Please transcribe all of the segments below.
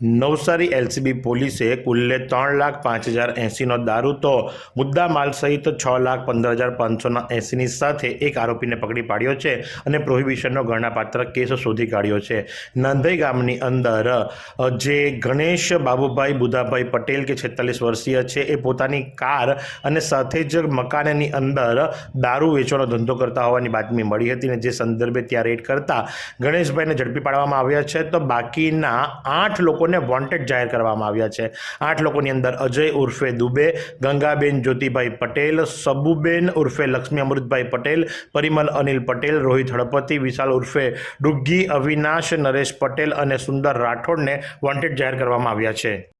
Navsari LCB પોલીસે કુલ્લે ત્રણ લાખ પાંચ હજાર એંસીનો દારૂ તો મુદ્દા માલ સહિત છ લાખ પંદર હજાર પાંચસોના એંસીની સાથે એક આરોપીને પકડી પાડ્યો છે અને પ્રોહિબિશનનો ગણનાપાત્ર કેસ શોધી કાઢ્યો છે. નાંદઈ ગામની અંદર જે ગણેશ બાબુભાઈ બુધાભાઈ પટેલ કે છેતાલીસ વર્ષીય છે, એ પોતાની કાર અને સાથે જ મકાનની અંદર દારૂ વેચવાનો ધંધો કરતા હોવાની બાતમી મળી હતી અને જે સંદર્ભે ત્યાં રેડ કરતા ગણેશભાઈને ઝડપી પાડવામાં આવ્યા છે. તો બાકીના આઠ લોકોને વોન્ટેડ જાહેર કરવામાં આવ્યા છે. આઠ લોકોની અંદર અજય ઉર્ફે દુબે, ગંગાબેન જ્યોતિભાઈ પટેલ, સબુબેન ઉર્ફે લક્ષ્મી અમૃતભાઈ પટેલ, પરિમલ અનિલ પટેલ, રોહિત હળપતિ, વિશાલ ઉર્ફે ડુગ્ગી, અવિનાશ, નરેશ પટેલ અને સુંદર રાઠોડને વોન્ટેડ જાહેર કરવામાં આવ્યા છે.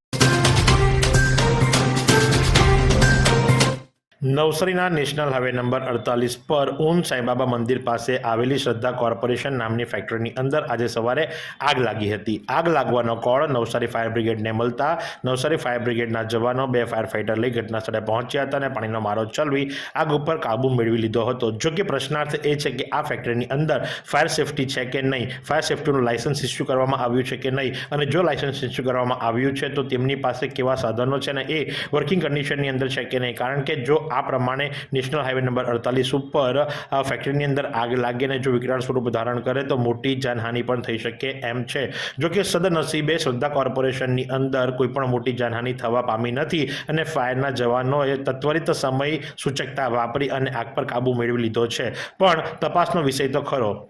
નવસારીના નેશનલ હાઈવે નંબર અડતાલીસ પર ઓમ સાંઈબાબા મંદિર પાસે આવેલી શ્રદ્ધા કોર્પોરેશન નામની ફેક્ટરીની અંદર આજે સવારે આગ લાગી હતી. આગ લાગવાનો કોળ નવસારી ફાયર બ્રિગેડને મળતા નવસારી ફાયર બ્રિગેડના જવાનો બે ફાયર ફાઇટર લઈ ઘટના સ્થળે પહોંચ્યા હતા અને પાણીનો મારો ચલવી આગ ઉપર કાબુ મેળવી લીધો હતો. જો કે પ્રશ્નાર્થ એ છે કે આ ફેક્ટરીની અંદર ફાયર સેફટી છે કે નહીં? ફાયર સેફટીનું લાયસન્સ ઇસ્યુ કરવામાં આવ્યું છે કે નહીં? અને જો લાયસન્સ ઇસ્યુ કરવામાં આવ્યું છે તો તેમની પાસે કેવા સાધનો છે ને એ વર્કિંગ કન્ડિશનની અંદર છે કે નહીં? કારણ કે જો આ પ્રમાણે નેશનલ હાઈવે નંબર અડતાલીસ ઉપર ફેક્ટરીની અંદર આગ લાગે અને જો વિકરાળ સ્વરૂપ ધારણ કરે તો મોટી જાનહાનિ પણ થઈ શકે એમ છે. જો કે સદનસીબે શ્રદ્ધા કોર્પોરેશનની અંદર કોઈ પણ મોટી જાનહાનિ થવા પામી નથી અને ફાયરના જવાનોએ તત્વરિત સમય સૂચકતા વાપરી અને આગ પર કાબુ મેળવી લીધો છે. પણ તપાસનો વિષય તો ખરો.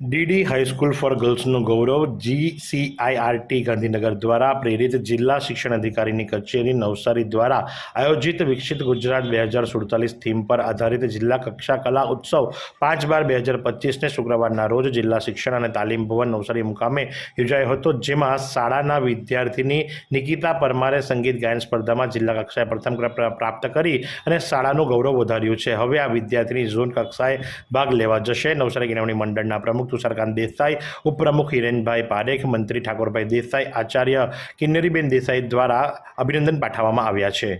ડીડી હાઈસ્કૂલ ફોર ગર્લ્સનું ગૌરવ, જીસીઆઈઆરટી ગાંધીનગર દ્વારા પ્રેરિત જિલ્લા શિક્ષણ અધિકારીની કચેરી નવસારી દ્વારા આયોજિત વિકસિત ગુજરાત બે હજાર સુડતાલીસ થીમ પર આધારિત જિલ્લા કક્ષા કલા ઉત્સવ પાંચ બાર બે હજાર પચીસને શુક્રવારના રોજ જિલ્લા શિક્ષણ અને તાલીમ ભવન નવસારી મુકામે યોજાયો હતો. જેમાં શાળાના વિદ્યાર્થીની નિકિતા પરમારે સંગીત, ગાયન સ્પર્ધામાં જિલ્લા કક્ષાએ પ્રથમ પ્રાપ્ત કરી અને શાળાનું ગૌરવ વધાર્યું છે. હવે આ વિદ્યાર્થીની ઝોન કક્ષાએ ભાગ લેવા જશે. નવસારી કેળવણી મંડળના પ્રમુખ તુષારકાંત દેસાઈ, ઉપપ્રમુખ હિરેનભાઈ પારેખ, મંત્રી ઠાકોરભાઈ દેસાઈ, આચાર્ય કિન્નરીબેન દેસાઈ દ્વારા અભિનંદન પાઠવવામાં આવ્યા છે.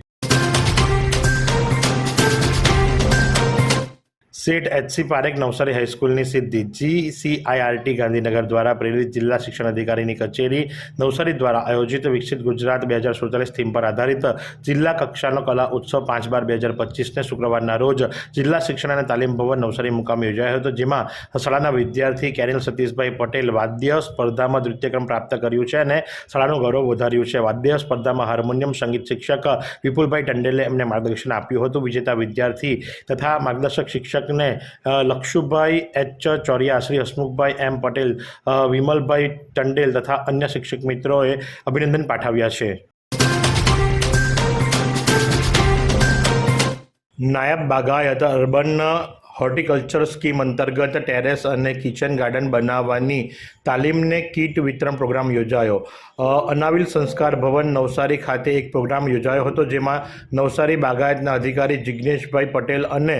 સેઠ એચસી પારેખ નવસારી હાઈસ્કૂલની સિદ્ધિ. જીસીઆઈઆરટી ગાંધીનગર દ્વારા પ્રેરિત જિલ્લા શિક્ષણ અધિકારીની કચેરી નવસારી દ્વારા આયોજિત વિકસિત ગુજરાત બે હજાર સુડતાલીસ થીમ પર આધારિત જિલ્લા કક્ષાનો કલા ઉત્સવ પાંચ બાર બે હજાર પચીસને શુક્રવારના રોજ જિલ્લા શિક્ષણ અને તાલીમ ભવન નવસારી મુકામે યોજાયો હતો, જેમાં શાળાના વિદ્યાર્થી કેનિલ સતીશભાઈ પટેલ વાદ્ય સ્પર્ધામાં દ્વિતીયક્રમ પ્રાપ્ત કર્યું છે અને શાળાનું ગૌરવ વધાર્યું છે. વાદ્ય સ્પર્ધામાં હાર્મોનિયમ સંગીત શિક્ષક વિપુલભાઈ ટંડેલે એમને માર્ગદર્શન આપ્યું હતું. વિજેતા વિદ્યાર્થી તથા માર્ગદર્શક શિક્ષકને અ, લક્ષુભાઈ એચ ચોરિયા શ્રી હસમુખભાઈ એમ પટેલ વિમલભાઈ ટંડેલ તથા અન્ય શિક્ષક મિત્રોએ અભિનંદન પાઠવ્યા છે. નાયબ બાગાયત અર્બન હોર્ટિકલ્ચર સ્કીમ અંતર્ગત ટેરેસ અને કિચન ગાર્ડન બનાવવાની તાલીમને કીટ વિતરણ પ્રોગ્રામ યોજાયો. અનાવિલ સંસ્કાર ભવન નવસારી ખાતે એક પ્રોગ્રામ યોજાયો હતો, જેમાં નવસારી બાગાયતના અધિકારી જિજ્ઞેશભાઈ પટેલ અને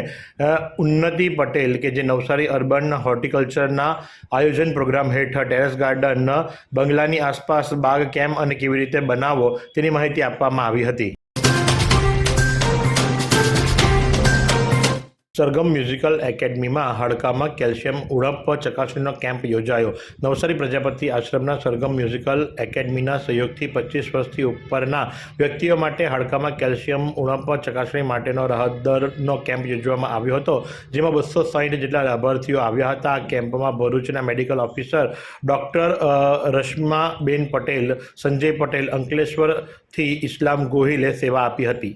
ઉન્નતિ પટેલ, કે જે નવસારી અર્બન હોર્ટિકલ્ચરના આયોજન પ્રોગ્રામ હેઠળ ટેરેસ ગાર્ડન બંગલાની આસપાસ બાગ કેમ અને કેવી રીતે બનાવવો તેની માહિતી આપવામાં આવી હતી. સરગમ મ્યુઝિકલ એકેડમીમાં હાડકામાં કેલ્શિયમ ઉણપ ચકાસણીનો કેમ્પ યોજાયો. નવસારી પ્રજાપતિ આશ્રમના સરગમ મ્યુઝિકલ એકેડમીના સહયોગથી પચીસ વર્ષથી ઉપરના વ્યક્તિઓ માટે હાડકામાં કેલ્શિયમ ઉણપ ચકાસણી માટેનો રાહતદરનો કેમ્પ યોજવામાં આવ્યો હતો, જેમાં બસો સાહીઠ જેટલા લાભાર્થીઓ આવ્યા હતા. આ કેમ્પમાં ભરૂચના medical officer doctor Rashmaben Patel, Sanjay Patel, અંકલેશ્વરથી Islam ગોહિલે સેવા આપી હતી.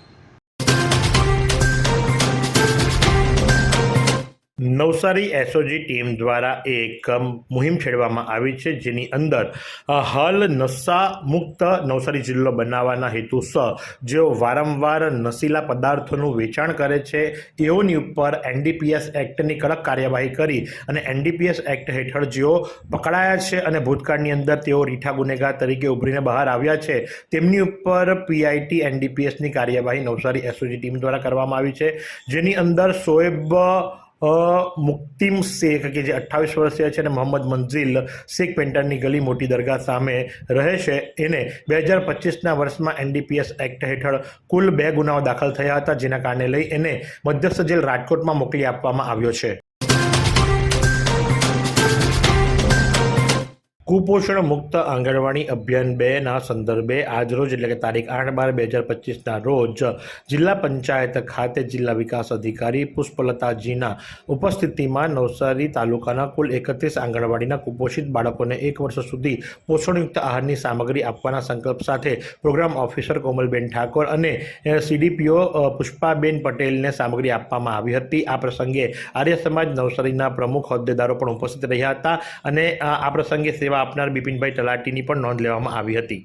નવસારી એસઓજી ટીમ દ્વારા એક મુહિમ છેડવામાં આવી છે જેની અંદર હાલ નશા મુક્ત નવસારી જિલ્લો બનાવવાના હેતુસર જેઓ વારંવાર નશીલા પદાર્થોનું વેચાણ કરે છે એઓની ઉપર એનડીપીએસ એક્ટની કડક કાર્યવાહી કરી અને એનડીપીએસ એક્ટ હેઠળ જેઓ પકડાયા છે અને ભૂતકાળની અંદર તેઓ રીઠા ગુનેગાર તરીકે ઉભરીને બહાર આવ્યા છે તેમની ઉપર પીઆઈટી એનડીપીએસની કાર્યવાહી નવસારી એસઓજી ટીમ દ્વારા કરવામાં આવી છે જેની અંદર શોએબ અ, મુક્તિમ શેખ, કે જે અઠ્ઠાવીસ વર્ષીય છે, અને મોહમ્મદ મંઝિલ શેખ પેન્ટરની ગલી મોટી દરગાહ સામે રહે છે. એને બે હજાર પચીસના વર્ષમાં એનડીપીએસ એક્ટ હેઠળ કુલ બે ગુનાઓ દાખલ થયા હતા, જેના કારણે લઈ એને મધ્યસ્થ જેલ રાજકોટમાં મોકલી આપવામાં આવ્યો છે. કુપોષણ મુક્ત આંગણવાડી અભિયાન બેના સંદર્ભે આજરોજ એટલે કે તારીખ આઠ બાર બે હજાર પચીસના રોજ જિલ્લા પંચાયત ખાતે જિલ્લા વિકાસ અધિકારી પુષ્પલતાજીના ઉપસ્થિતિમાં નવસારી તાલુકાના કુલ એકત્રીસ આંગણવાડીના કુપોષિત બાળકોને એક વર્ષ સુધી પોષણયુક્ત આહારની સામગ્રી આપવાના સંકલ્પ સાથે પ્રોગ્રામ ઓફિસર કોમલબેન ઠાકોર અને સીડીપીઓ પુષ્પાબેન પટેલને સામગ્રી આપવામાં આવી હતી. આ પ્રસંગે આર્ય સમાજ નવસારીના પ્રમુખ હોદ્દેદારો પણ ઉપસ્થિત રહ્યા હતા અને આ પ્રસંગે સેવા આપનાર બિપિનભાઈ તલાટીની પણ નોંધ લેવામાં આવી હતી.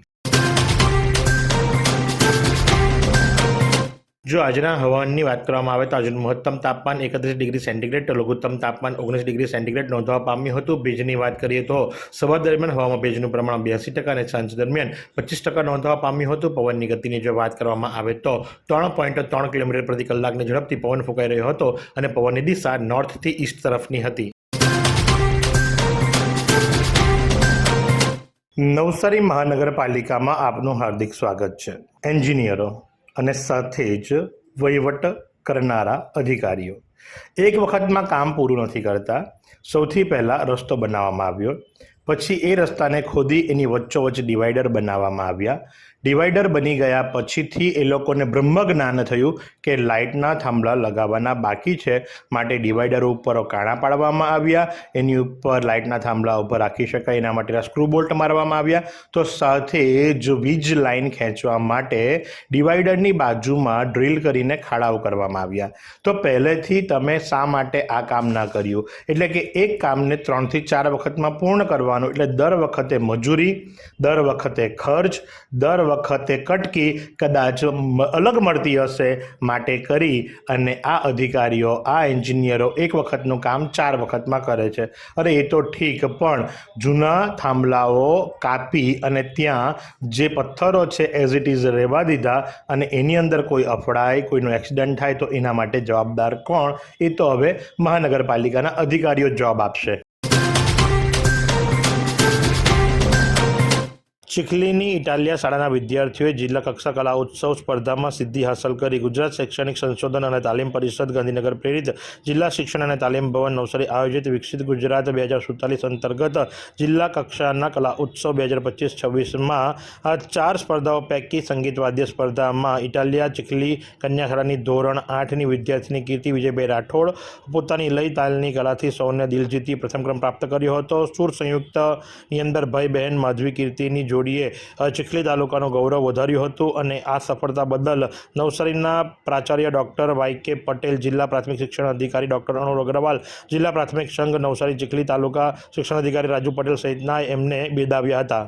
જો આજના હવામાનની વાત કરવામાં આવે તો આજનું મહત્તમ તાપમાન એકત્રીસ ડિગ્રી સેન્ટીગ્રેડ, તો લઘુત્તમ તાપમાન ઓગણીસ ડિગ્રી સેન્ટીગ્રેડ નોંધવા પામ્યું હતું. ભેજની વાત કરીએ તો સવાર દરમિયાન હવામાં ભેજનું પ્રમાણ બ્યાસી ટકા અને સાંજ દરમિયાન પચીસ ટકા નોંધવા પામ્યું હતું. પવનની ગતિની જો વાત કરવામાં આવે તો ત્રણ પોઈન્ટ ત્રણ કિલોમીટર પ્રતિ કલાકની ઝડપથી પવન ફૂંકાઈ રહ્યો હતો અને પવનની દિશા નોર્થથી ઈસ્ટ તરફની હતી. નવસારી મહાનગરપાલિકામાં આપનું હાર્દિક સ્વાગત છે. એન્જિનિયરો અને સાથે જ વહીવટ કરનારા અધિકારીઓ. એક વખતમાં કામ પૂરું નથી કરતા. સૌથી પહેલાં રસ્તો બનાવવામાં આવ્યો. પછી એ રસ્તાને ખોદી એની વચ્ચોવચ્ચ ડિવાઈડર બનાવવામાં આવ્યા. ડિવાઈડર બની ગયા. પછીથી એ લોકોને બ્રહ્મ જ્ઞાન થયું કે લાઇટના થાંભલા લગાવવાના બાકી છે. માટે ડિવાઈડર ઉપર કાણા પાડવામાં આવ્યા. એની ઉપર લાઇટના થાંભલા ઉપર રાખી શકાય. એના માટેના સ્ક્રૂ બોલ્ટ મારવામાં આવ્યા. તો સાથે જ વીજ લાઇન ખેંચવા માટે ડિવાઈડરની બાજુમાં ડ્રીલ કરીને ખાડાઓ કરવામાં આવ્યા. તો પહેલેથી તમે શા માટે આ કામ ના કર્યું? એટલે કે એક કામને ત્રણથી ચાર વખતમાં પૂર્ણ કરવાનું. એટલે દર વખતે મજૂરી, દર વખતે ખર્ચ, દર વખતે કટકી કદાચ અલગ મળતી હશે માટે કરી અને આ અધિકારીઓ, આ એન્જિનિયરો એક વખતનું કામ ચાર વખતમાં કરે છે. અરે, એ તો ઠીક, પણ જૂના થાંભલાઓ કાપી અને ત્યાં જે પથ્થરો છે એઝ ઇટ ઇઝ રહેવા દીધા અને એની અંદર કોઈ અફડાય કોઈનું એક્સિડન્ટ થાય તો એના માટે જવાબદાર કોણ? એ તો હવે મહાનગરપાલિકાના અધિકારીઓ જવાબ આપશે. ચીખલીની ઇટાલિયા શાળાના વિદ્યાર્થીઓએ જિલ્લા કક્ષા કલા ઉત્સવ સ્પર્ધામાં સિદ્ધિ હાંસલ કરી. ગુજરાત શૈક્ષણિક સંશોધન અને તાલીમ પરિષદ ગાંધીનગર પ્રેરિત જિલ્લા શિક્ષણ અને તાલીમ ભવન નવસારી આયોજિત વિકસિત ગુજરાત બે હજાર સુડતાલીસ અંતર્ગત જિલ્લા કક્ષાના કલા ઉત્સવ બે હજાર પચીસ છવ્વીસમાં ચાર સ્પર્ધાઓ પૈકી સંગીત વાદ્ય સ્પર્ધામાં ઇટાલિયા ચીખલી કન્યાશાળાની ધોરણ આઠની વિદ્યાર્થીની કીર્તિ વિજયભાઈ રાઠોડ પોતાની લય તાલની કલાથી સૌને દિલ જીતી પ્રથમ ક્રમ પ્રાપ્ત કર્યો હતો. સુર સંયુક્તની અંદર ભાઈ બહેન માધવી કીર્તિની જોડીએ ચીખલી તાલુકાનું ગૌરવ વધાર્યું હતું અને આ સફળતા બદલ નવસારીના પ્રાચાર્ય ડૉક્ટર વાય કે પટેલ, જિલ્લા પ્રાથમિક શિક્ષણ અધિકારી ડૉક્ટર અનુર અગ્રવાલ, જિલ્લા પ્રાથમિક સંઘ નવસારી ચીખલી તાલુકા શિક્ષણ અધિકારી રાજુ પટેલ સહિતના એમને બિરદાવ્યા હતા.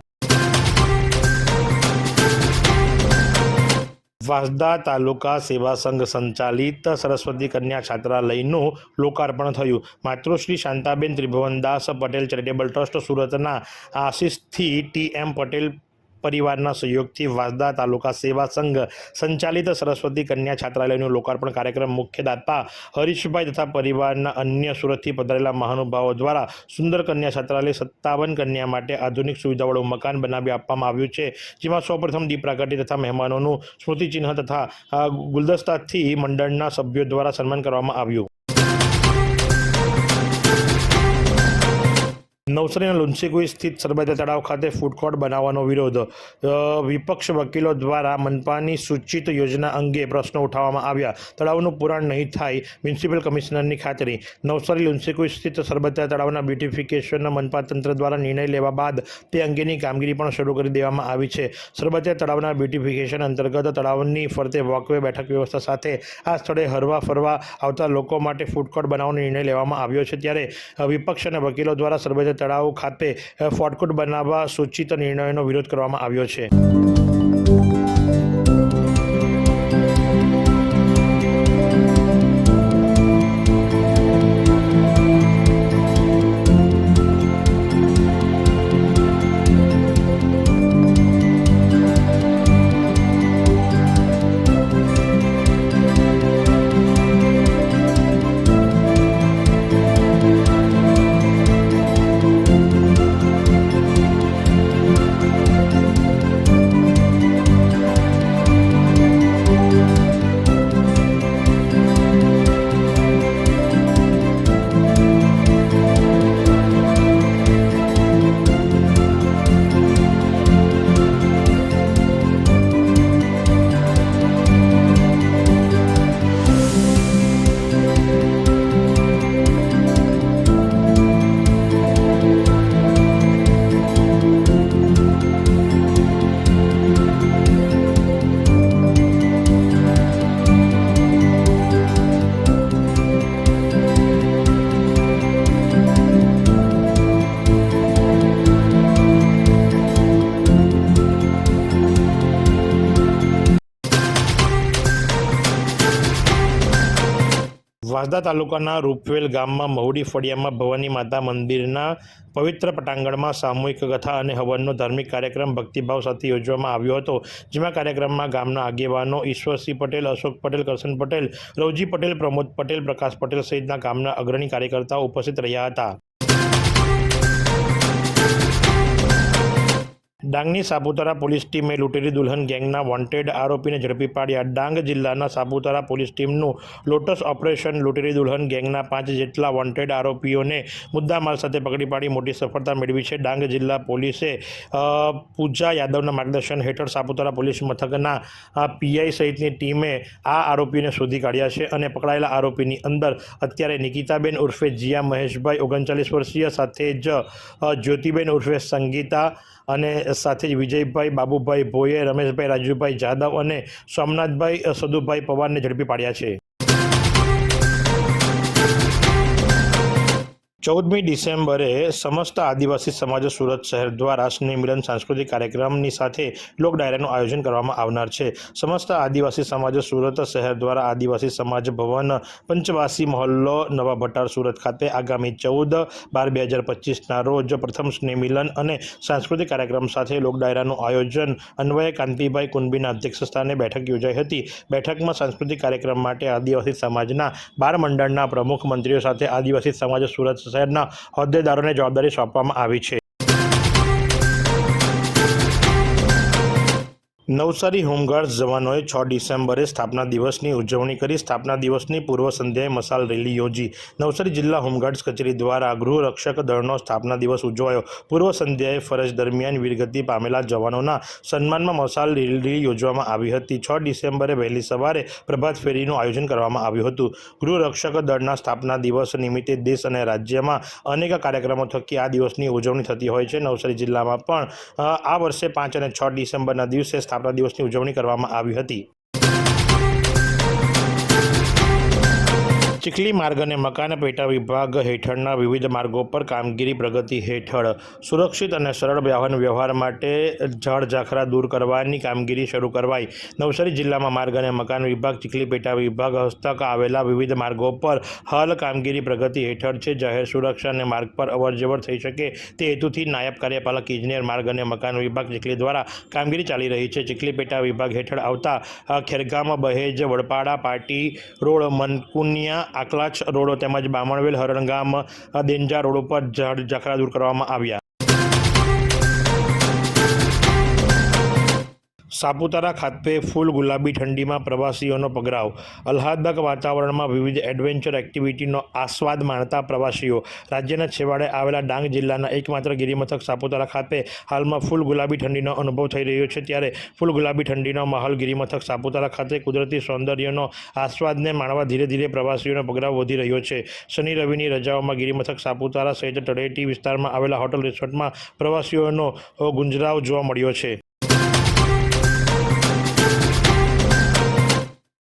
વાંસદા તાલુકા સેવા સંઘ સંચાલિત સરસ્વતી કન્યા છાત્રાલયનું લોકાર્પણ થયું. માતૃશ્રી શાંતાબેન ત્રિભુવનદાસ પટેલ ચેરિટેબલ ટ્રસ્ટ સુરતના આશીષથી ટી એમ પટેલ પરિવારના સહયોગથી વાસદા તાલુકા સેવા સંઘ સંચાલિત સરસ્વતી કન્યા છાત્રાલયનું લોકાર્પણ કાર્યક્રમ મુખ્ય દાતા હરીશભાઈ તથા પરિવારના અન્ય સુરતથી પધારેલા મહાનુભાવો દ્વારા સુંદર કન્યા છાત્રાલય સત્તાવન કન્યા માટે આધુનિક સુવિધાવાળું મકાન બનાવી આપવામાં આવ્યું છે, જેમાં સૌપ્રથમ દીપ તથા મહેમાનોનું સ્મૃતિચિહ્ન તથા ગુલદસ્તાથી મંડળના સભ્યો દ્વારા સન્માન કરવામાં આવ્યું. નવસારીના લુન્સીકુઈ સ્થિત સરબત તળાવ ખાતે ફૂડ કોર્ટ બનાવવાનો વિરોધ. વિપક્ષ વકીલો દ્વારા મનપાની સૂચિત યોજના અંગે પ્રશ્નો ઉઠાવવામાં આવ્યા. તળાવનું પુરાણ નહીં થાય, મ્યુનિસિપલ કમિશનરની ખાતરી. નવસારી લુન્સીકુઈ સ્થિત સરબત તળાવના બ્યુટિફિકેશનના મનપા તંત્ર દ્વારા નિર્ણય લેવા બાદ તે અંગેની કામગીરી પણ શરૂ કરી દેવામાં આવી છે. સરબતિયા તળાવના બ્યુટિફિકેશન અંતર્ગત તળાવની ફરતે વોકવે બેઠક વ્યવસ્થા સાથે આ સ્થળે હરવા ફરવા આવતા લોકો માટે ફૂડ કોર્ટ બનાવવાનો નિર્ણય લેવામાં આવ્યો છે. ત્યારે વિપક્ષ અને વકીલો દ્વારા સરબત તળાવ ખાતે ફોટકોટ બનાવવા સૂચિત નિર્ણયનો વિરોધ કરવામાં આવ્યો છે. વાંસદા તાલુકાના રૂપવેલ ગામમાં મહુડી ફળિયામાં ભવાની માતા મંદિરના પવિત્ર પટાંગણમાં સામૂહિક કથા અને હવનનો ધાર્મિક કાર્યક્રમ ભક્તિભાવ સાથે યોજવામાં આવ્યો હતો, જેમાં કાર્યક્રમમાં ગામના આગેવાનો ઈશ્વરસિંહ પટેલ, અશોક પટેલ, કરશન પટેલ, રવજી પટેલ, પ્રમોદ પટેલ, પ્રકાશ પટેલ સહિતના ગામના અગ્રણી કાર્યકર્તાઓ ઉપસ્થિત રહ્યા હતા. ડાંગની સાપુતારા પોલીસ ટીમે લૂંટેરી દુલ્હન ગેંગના વોન્ટેડ આરોપીને ઝડપી પાડ્યા. ડાંગ જિલ્લાના સાપુતારા પોલીસ ટીમનું લોટસ ઓપરેશન લૂંટેરી દુલ્હન ગેંગના પાંચ જેટલા વોન્ટેડ આરોપીઓને મુદ્દામાલ સાથે પકડી પાડી મોટી સફળતા મેળવી છે. ડાંગ જિલ્લા પોલીસે પૂજા યાદવના માર્ગદર્શન હેઠળ સાપુતારા પોલીસ મથકના પીઆઈ સહિતની ટીમે આ આરોપીને શોધી કાઢ્યા છે અને પકડાયેલા આરોપીની અંદર અત્યારે નિકિતાબેન ઉર્ફે જીયા મહેશભાઈ ઓગણચાલીસ વર્ષીય સાથે જ જ્યોતિબેન ઉર્ફે સંગીતા અને સાથે જ વિજયભાઈ, બાબુભાઈ ભોયે રમેશભાઈ, રાજુભાઈ જાદવ અને સોમનાથભાઈ, સદુભાઈ પવારને ઝડપી પાડ્યા છે. ચૌદમી ડિસેમ્બરે સમસ્ત આદિવાસી સમાજ સુરત શહેર દ્વારા સ્નેહમિલન સાંસ્કૃતિક કાર્યક્રમની સાથે લોક ડાયરાનું આયોજન કરવામાં આવનાર છે. સમસ્ત આદિવાસી સમાજ સુરત શહેર દ્વારા આદિવાસી સમાજ ભવન પંચવાસી મહોલ્લો નવા ભટાર સુરત ખાતે આગામી ચૌદ બાર બે હજાર પચીસના રોજ પ્રથમ સ્નેહ મિલન અને સાંસ્કૃતિક કાર્યક્રમ સાથે લોક ડાયરાનું આયોજન અન્વયે કાંતિભાઈ કુંડબીના અધ્યક્ષસ્થાને બેઠક યોજાઈ હતી. બેઠકમાં સાંસ્કૃતિક કાર્યક્રમ માટે આદિવાસી સમાજના બાર મંડળના પ્રમુખ મંત્રીઓ સાથે આદિવાસી સમાજ સુરત શહેરના હોદ્દેદારોને જવાબદારી સોંપવામાં આવી છે. નવસારી હોમગાર્ડ જવાનોએ છ ડિસેમ્બરે સ્થાપના દિવસની ઉજવણી કરી. સ્થાપના દિવસની પૂર્વ સંધ્યાએ મસાલ રેલી યોજી. નવસારી જિલ્લા હોમગાર્ડ્સ કચેરી દ્વારા ગૃહ રક્ષક દળનો સ્થાપના દિવસ ઉજવાયો. પૂર્વ સંધ્યાએ ફરજ દરમિયાન વીરગતિ પામેલા જવાનોના સન્માનમાં મસાલ રેલી યોજવામાં આવી હતી. છ ડિસેમ્બરે વહેલી સવારે પ્રભાત ફેરીનું આયોજન કરવામાં આવ્યું હતું. ગૃહ રક્ષક દળના સ્થાપના દિવસ નિમિત્તે દેશ અને રાજ્યમાં અનેક કાર્યક્રમો થકી આ દિવસની ઉજવણી થતી હોય છે. નવસારી જિલ્લામાં પણ આ વર્ષે પાંચ અને છ ડિસેમ્બરના દિવસે સ્થાપના દિવસની ઉજવણી કરવામાં આવી હતી. ચીખલી માર્ગ અને મકાન પેટા વિભાગ હેઠળના વિવિધ માર્ગો પર કામગીરી પ્રગતિ હેઠળ સુરક્ષિત અને સરળ વાહન વ્યવહાર માટે જળ ઝાખરા દૂર કરવાની કામગીરી શરૂ કરવાઈ નવસારી જિલ્લામાં માર્ગ અને મકાન વિભાગ, ચીખલી પેટા વિભાગ હસ્તક આવેલા વિવિધ માર્ગો પર હાલ કામગીરી પ્રગતિ હેઠળ છે. જાહેર સુરક્ષા અને માર્ગ પર અવરજવર થઈ શકે તે હેતુથી નાયબ કાર્યપાલક, ઇજનેર માર્ગ અને મકાન વિભાગ, ચીખલી દ્વારા કામગીરી ચાલી રહી છે. ચીખલી પેટા વિભાગ હેઠળ આવતા ખેરગામ, બહેજ, વડપાડા, પાટી રોડ, મનકુનિયા આકલાચ રોડ તેમજ બામણવેલ હરણગામ દેન્જા રોડ ઉપર ઝાડ ઝાખરા દૂર કરવામાં આવ્યા. સાપુતારા ખાતે ફૂલ ગુલાબી ઠંડીમાં પ્રવાસીઓનો પગરાવ. આહલાદક વાતાવરણમાં વિવિધ એડવેન્ચર એક્ટિવિટીનો આસ્વાદ માણતા પ્રવાસીઓ. રાજ્યના છેવાડે આવેલા ડાંગ જિલ્લાના એકમાત્ર ગિરિમથક સાપુતારા ખાતે હાલમાં ફૂલ ગુલાબી ઠંડીનો અનુભવ થઈ રહ્યો છે. ત્યારે ફૂલ ગુલાબી ઠંડીનો માહોલ ગિરિમથક સાપુતારા ખાતે કુદરતી સૌંદર્યનો આસ્વાદને માણવા ધીરે ધીરે પ્રવાસીઓનો પગરાવ વધી રહ્યો છે. શનિ રવિની રજાઓમાં ગિરિમથક સાપુતારા સહિત તળેટી વિસ્તારમાં આવેલા હોટલ રિસોર્ટમાં પ્રવાસીઓનો ગુંજરાવ જોવા મળ્યો છે.